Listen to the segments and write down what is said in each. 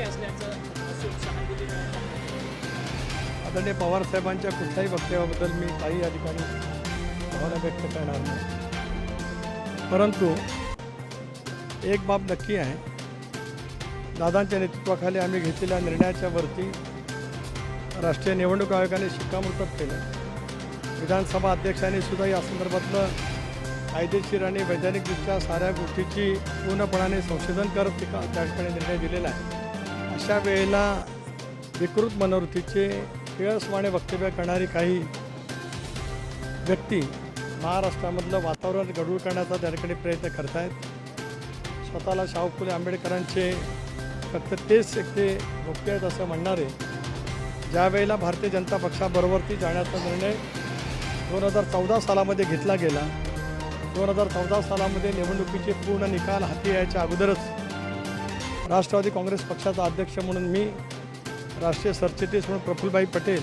असल्याचं पवार साहेबांच्या आदरणीय पवारसाहेबांच्या कुठल्याही वक्तव्याबद्दल मी काही या ठिकाणी भावना व्यक्त करणार नाही. परंतु एक बाब नक्की आहे. दादांच्या नेतृत्वाखाली आम्ही घेतलेल्या निर्णयाच्या वरती राष्ट्रीय निवडणूक आयोगाने शिक्कामोर्तब केलं. विधानसभा अध्यक्षांनी सुद्धा या संदर्भातलं कायदेशीर आणि वैधानिकदृष्ट्या साऱ्या गोष्टीची पूर्णपणाने संशोधन करत त्या ठिकाणी निर्णय दिलेला आहे. अशा वेळेला विकृत मनोवृत्तीचे किळसवाणे वक्तव्य करणारी काही व्यक्ती महाराष्ट्रामधलं वातावरण गडूळ करण्याचा त्याकडे प्रयत्न करत आहेत स्वतःला शाहू फुले आंबेडकरांचे फक्त तेच एक ते भोगते आहेत असं म्हणणारे ज्या वेळेला भारतीय जनता पक्षाबरोबरती जाण्याचा निर्णय दोन हजार चौदा सालामध्ये घेतला गेला. दोन हजार चौदा सालामध्ये निवडणुकीचे पूर्ण निकाल हाती यायच्या अगोदरच राष्ट्रवादी काँग्रेस पक्षाचा अध्यक्ष म्हणून मी राष्ट्रीय सरचिटणीस म्हणून प्रफुल्लभाई पटेल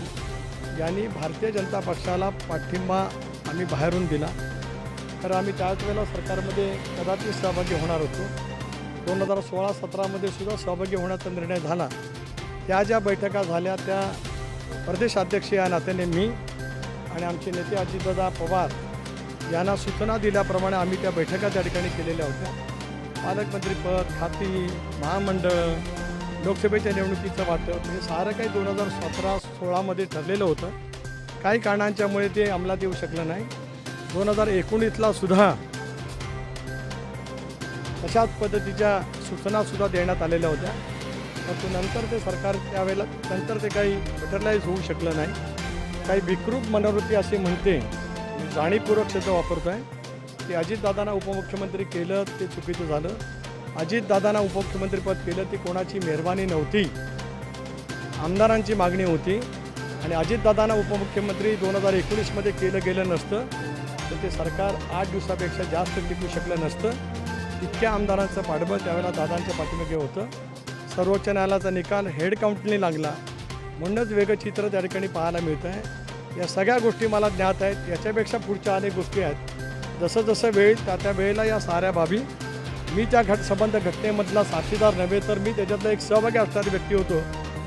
यांनी भारतीय जनता पक्षाला पाठिंबा आम्ही बाहेरून दिला. तर आम्ही त्याच वेळेला सरकारमध्ये कदाचित सहभागी होणार होतो. दोन हजार सोळा सतरामध्ये सुद्धा सहभागी होण्याचा निर्णय झाला. त्या ज्या बैठका झाल्या त्या प्रदेशाध्यक्ष या नात्याने मी आणि आमचे नेते अजितदादा पवार यांना सूचना दिल्याप्रमाणे आम्ही त्या बैठका त्या ठिकाणी केलेल्या होत्या. पालकमंत्रीपद खाती महामंडळ लोकसभेच्या निवडणुकीचं वाटप हे सारं काही दोन हजार सतरा सोळामध्ये ठरलेलं होतं. काही कारणांच्यामुळे ते अंमलात येऊ शकलं नाही. दोन हजार एकोणीसला सुद्धा तशाच पद्धतीच्या सूचनासुद्धा देण्यात आलेल्या होत्या. परंतु नंतर ते सरकार त्यावेळेला नंतर ते काही मटेरियलाइज होऊ शकलं नाही. काही विकृत मनोवृत्ती असे म्हणते जाणीवपूर्वक त्याचा वापरतो आहे ते अजितदादांना उपमुख्यमंत्री केलं ते चुकीचं झालं. अजितदादांना उपमुख्यमंत्रीपद केलं ती कोणाची मेहरबानी नव्हती. आमदारांची मागणी होती. आणि अजितदादांना उपमुख्यमंत्री दोन हजार एकोणीसमध्ये केलं गेलं नसतं. तर ते सरकार आठ दिवसापेक्षा जास्त टिकू शकलं नसतं. इतक्या आमदारांचं पाठबळ त्यावेळेला दादांच्या पाठीमागे होतं. सर्वोच्च न्यायालयाचा निकाल हेडकाउंटने लागला. म्हणूनच वेगचित्र त्या ठिकाणी पाहायला मिळतं आहे या सगळ्या गोष्टी मला ज्ञात आहेत. याच्यापेक्षा पुढच्या अनेक गोष्टी आहेत. जसं जसं वेळ त्या त्या वेळेला या साऱ्या बाबी. मी त्या घट संबंध घटनेमधला साक्षीदार नव्हे तर मी त्याच्यातला एक सहभागी असणारी व्यक्ती होतो.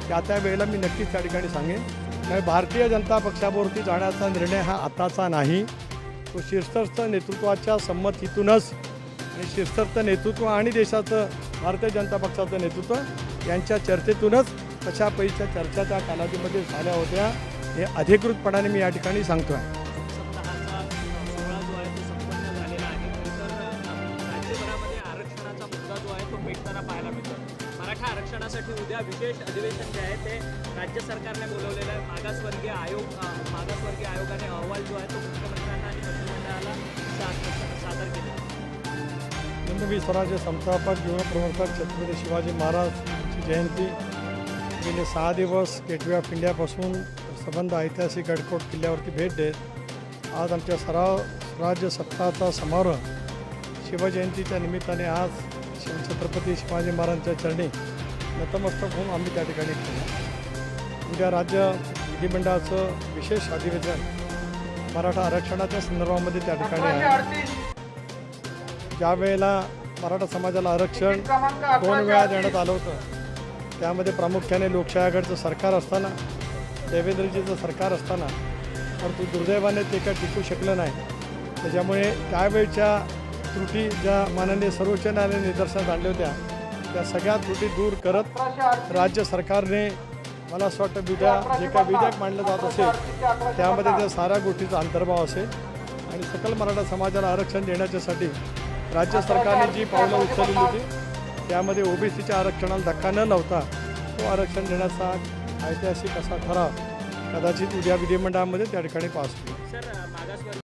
त्या त्या वेळेला मी नक्कीच त्या ठिकाणी सांगेन. त्यामुळे भारतीय जनता पक्षावरती जाण्याचा निर्णय हा आताचा नाही. तो शीर्षस्थ नेतृत्वाच्या संमतीतूनच आणि शीर्षस्थ नेतृत्व आणि देशाचं भारतीय जनता पक्षाचं नेतृत्व यांच्या चर्चेतूनच तशा पैच्या चर्चा त्या कालावधीमध्ये झाल्या होत्या हे अधिकृतपणाने मी या ठिकाणी सांगतो आहे आपल्याला पाहायला मिळतो. मराठा आरक्षणासाठी उद्या विशेष अधिवेशन जे आहे ते राज्य सरकारने बोलवलेलं आहे. मागासवर्गीय आयोग मागासवर्गीय आयोगाने अहवाल जो आहे तो मुख्यमंत्र्यांना आणि मंत्रिमंडळाला सादर केला हिंदवी स्वराज्य संस्थापक युवा प्रवर्तक छत्रपती शिवाजी महाराजची जयंती. गेले सहा दिवस गेटवे ऑफ इंडियापासून संबंध ऐतिहासिक गडकोट किल्ल्यावरती भेट देत आज आमच्या सराव राज्य सप्ताहाचा समारोह शिवजयंतीच्या निमित्ताने आज छत्रपती शिवाजी महाराजांच्या चरणी नतमस्तक होऊन आम्ही त्या ठिकाणी केलं उद्या राज्य विधिमंडळाचं विशेष अधिवेशन मराठा आरक्षणाच्या संदर्भामध्ये त्या ठिकाणी आहे. ज्या वेळेला मराठा समाजाला आरक्षण दोन वेळा देण्यात आलं होतं त्यामध्ये प्रामुख्याने लोकशाहीकडचं सरकार असताना देवेंद्रजीचं सरकार असताना परंतु दुर्दैवाने ते काय टिकू शकलं नाही. त्याच्यामुळे त्यावेळच्या त्रुटी ज्या माननीय सर्वोच्च न्यायालयाने निदर्शनात आणल्या होत्या त्या सगळ्या त्रुटी दूर करत राज्य सरकारने मला असं वाटतं विद्या जे काय विधेयक मांडलं जात असेल त्यामध्ये त्या साऱ्या गोष्टीचा अंतर्भाव असेल आणि सकल मराठा समाजाला आरक्षण देण्याच्यासाठी राज्य सरकारने जी पावलं उचलली होती त्यामध्ये ओबीसीच्या आरक्षणाला धक्का न लावता तो आरक्षण देण्याचा ऐतिहासिक असा ठराव कदाचित उद्या विधिमंडळामध्ये त्या ठिकाणी पास होईल.